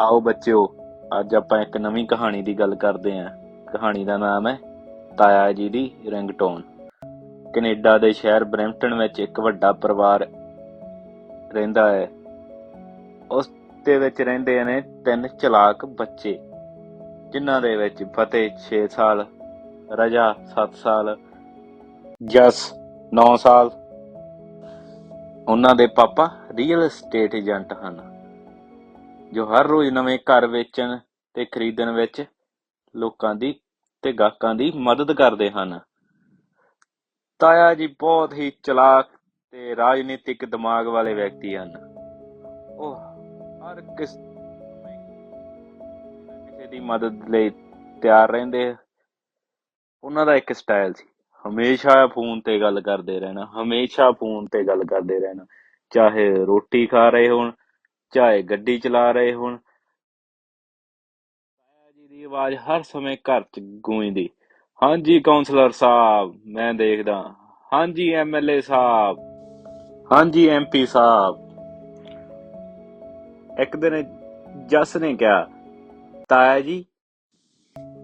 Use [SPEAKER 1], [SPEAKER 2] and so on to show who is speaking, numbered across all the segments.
[SPEAKER 1] ਆਓ ਬੱਚਿਓ, ਅੱਜ ਆਪਾਂ ਇੱਕ ਨਵੀਂ ਕਹਾਣੀ ਦੀ ਗੱਲ ਕਰਦੇ ਹਾਂ। ਕਹਾਣੀ ਦਾ ਨਾਮ ਹੈ ਤਾਇਆ ਜੀ ਦੀ ਰਿੰਗਟੋਨ। ਕੈਨੇਡਾ ਦੇ ਸ਼ਹਿਰ ਬਰੈਂਪਟਨ ਵਿੱਚ ਇੱਕ ਵੱਡਾ ਪਰਿਵਾਰ ਰਹਿੰਦਾ ਹੈ। ਉਸ ਦੇ ਵਿੱਚ ਰਹਿੰਦੇ ਨੇ ਤਿੰਨ ਚਲਾਕ ਬੱਚੇ, ਜਿਨ੍ਹਾਂ ਦੇ ਵਿੱਚ ਫਤਿਹ 6 ਸਾਲ, ਰਜਾ 7 ਸਾਲ, ਜਸ 9 ਸਾਲ। ਉਹਨਾਂ ਦੇ ਪਾਪਾ ਰੀਅਲ ਏਸਟੇਟ ਏਜੰਟ ਹਨ। ਜੋ ਹਰ ਰੋਜ਼ ਨਵੇਂ ਘਰ ਵੇਚਣ ਤੇ ਖਰੀਦਣ ਵਿੱਚ ਲੋਕਾਂ ਦੀ ਤੇ ਗਾਹਕਾਂ ਦੀ ਮਦਦ ਕਰਦੇ ਹਨ। ਤਾਇਆ ਜੀ ਬਹੁਤ ਹੀ ਚਲਾਕ ਤੇ ਰਾਜਨੀਤਿਕ ਦਿਮਾਗ ਵਾਲੇ ਵਿਅਕਤੀ ਹਨ। ਉਹ ਹਰ ਕਿਸ ਕਿਸੇ ਦੀ ਮਦਦ ਲਈ ਤਿਆਰ ਰਹਿੰਦੇ ਉਹਨਾਂ ਦਾ ਇੱਕ ਸਟਾਈਲ ਸੀ। ਹਮੇਸ਼ਾ ਫੋਨ ਤੇ ਗੱਲ ਕਰਦੇ ਰਹਿਣਾ, ਹਮੇਸ਼ਾ ਫੋਨ ਤੇ ਗੱਲ ਕਰਦੇ ਰਹਿਣਾ। ਚਾਹੇ ਰੋਟੀ ਖਾ ਰਹੇ ਹੋਣ ਚਾਹੇ ਗੱਡੀ ਚਲਾ ਰਹੇ ਹੋਣ। ਤਾਇਆ ਜੀ ਦੀ ਆਵਾਜ਼ ਹਰ ਸਮੇਂ ਘਰ 'ਚ ਗੂੰਜਦੀ। ਹਾਂਜੀ ਕਾਉਂਸਲਰ ਸਾਹਿਬ, ਮੈਂ ਦੇਖਦਾ। ਹਾਂਜੀ ਐਮਐਲਏ ਸਾਹਿਬ। ਹਾਂਜੀ ਐਮਪੀ ਸਾਹਿਬ। ਇੱਕ ਦਿਨ ਜਸ ਨੇ ਕਿਹਾ, ਤਾਇਆ ਜੀ,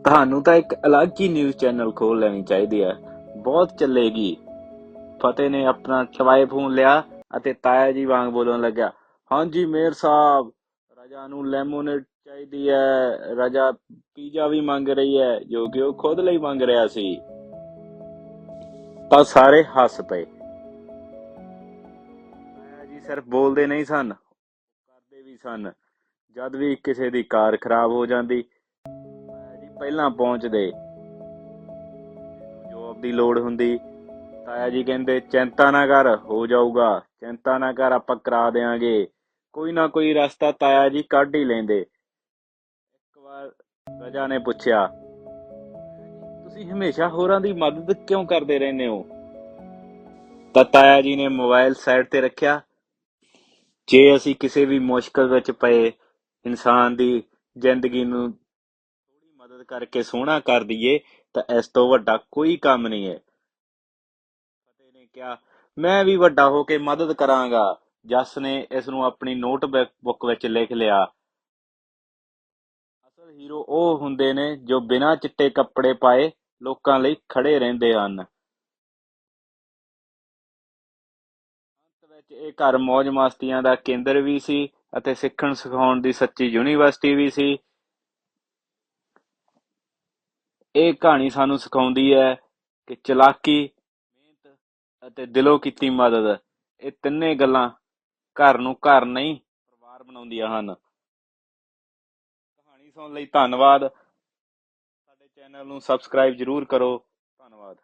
[SPEAKER 1] ਤੁਹਾਨੂੰ ਤਾਂ ਇੱਕ ਅਲੱਗ ਹੀ ਨਿਊਜ਼ ਚੈਨਲ ਖੋਲ ਲੈਣੀ ਚਾਹੀਦੀ ਹੈ। ਬਹੁਤ ਚੱਲੇਗੀ। ਫਤਿਹ ਨੇ ਆਪਣਾ ਟਵਾਏ ਫੋਨ ਲਿਆ ਅਤੇ ਤਾਇਆ ਜੀ ਵਾਂਗ ਬੋਲਣ ਲੱਗਿਆ ਹਾਂਜੀ ਮੇਰ ਸਾਹਿਬ, ਰਾਜਾ ਨੂੰ ਲੈਮੋਨੇਡ ਚਾਹੀਦੀ ਹੈ, ਰਾਜਾ ਪੀਜ਼ਾ ਵੀ ਮੰਗ ਰਹੀ ਹੈ, ਜੋ ਕਿ ਉਹ ਖੁਦ ਲਈ ਮੰਗ ਰਿਹਾ ਸੀ। ਤਾਂ ਸਾਰੇ ਹੱਸ ਪਏ। ਤਾਇਆ ਜੀ, ਸਿਰਫ ਬੋਲਦੇ ਨਹੀਂ ਸਨ, ਕਰਦੇ ਵੀ ਸਨ, ਜਦ ਵੀ ਕਿਸੇ ਦੀ ਕਾਰ ਖਰਾਬ ਹੋ ਜਾਂਦੀ। ਤਾਇਆ ਜੀ, ਪਹਿਲਾਂ ਪਹੁੰਚਦੇ। ਜੋਬ ਦੀ ਲੋੜ ਹੁੰਦੀ। ਤਾਇਆ ਜੀ ਕਹਿੰਦੇ, ਚਿੰਤਾ ਨਾ ਕਰ, ਹੋ ਜਾਊਗਾ। ਚਿੰਤਾ ਨਾ ਕਰ, ਆਪਾਂ ਕਰਾ ਦੇਾਂਗੇ ਕੋਈ ਨਾ ਕੋਈ ਰਸਤਾ ਤਾਇਆ ਜੀ ਕੱਢ ਹੀ ਲੈਂਦੇ। ਇੱਕ ਵਾਰ ਰਜਾ ਨੇ ਪੁੱਛਿਆ, ਤੁਸੀਂ ਹਮੇਸ਼ਾ ਹੋਰਾਂ ਦੀ ਮਦਦ ਕਿਉਂ ਕਰਦੇ ਰਹਿੰਦੇ ਹੋ? ਤਾਂ ਤਾਇਆ ਜੀ ਨੇ ਮੋਬਾਈਲ ਸਾਈਡ ਤੇ ਰੱਖਿਆ। ਜੇ ਅਸੀਂ ਕਿਸੇ ਵੀ ਮੁਸ਼ਕਲ ਵਿੱਚ ਪਏ, ਇਨਸਾਨ ਦੀ ਜ਼ਿੰਦਗੀ ਨੂੰ ਥੋੜੀ ਮਦਦ ਕਰਕੇ ਸੋਹਣਾ ਕਰ ਦਈਏ, ਤਾਂ ਇਸ ਤੋਂ ਵੱਡਾ ਕੋਈ ਕੰਮ ਨਹੀਂ ਹੈ। ਕਿਹਾ, ਮੈਂ ਵੀ ਵੱਡਾ ਹੋ ਕੇ ਮਦਦ ਕਰਾਂਗਾ। ਜਸ ਨੇ ਇਸ ਨੂੰ ਆਪਣੀ ਨੋਟ ਬੁੱਕ ਵਿੱਚ ਲਿਖ ਲਿਆ। ਅਸਲ ਹੀਰੋ ਉਹ ਹੁੰਦੇ ਨੇ ਜੋ ਬਿਨਾਂ ਚਿੱਟੇ ਕੱਪੜੇ ਪਾਏ ਲੋਕਾਂ ਲਈ ਖੜੇ ਰਹਿੰਦੇ ਹਨ। ਅੰਤ ਵਿੱਚ ਇਹ ਘਰ ਮौज ਮਸਤੀਆਂ ਦਾ ਕੇਂਦਰ ਵੀ ਸੀ ਅਤੇ ਸਿੱਖਣ ਸਿਖਾਉਣ ਦੀ ਸੱਚੀ ਯੂਨੀਵਰਸਿਟੀ ਵੀ ਸੀ। ਇਹ ਕਹਾਣੀ ਸਾਨੂੰ ਸਿਖਾਉਂਦੀ ਹੈ ਕਿ ਚਲਾਕੀ ਅਤੇ ਦਿਲੋਂ ਕੀਤੀ ਮਦਦ। ਇਹ ਤਿੰਨੇ ਗੱਲਾਂ ਘਰ ਨੂੰ ਘਰ ਨਹੀਂ, ਪਰਿਵਾਰ ਬਣਾਉਂਦੀਆਂ ਹਨ। ਕਹਾਣੀ ਸੁਣਨ ਲਈ ਧੰਨਵਾਦ। ਸਾਡੇ ਚੈਨਲ ਨੂੰ ਸਬਸਕ੍ਰਾਈਬ ਜਰੂਰ ਕਰੋ। ਧੰਨਵਾਦ।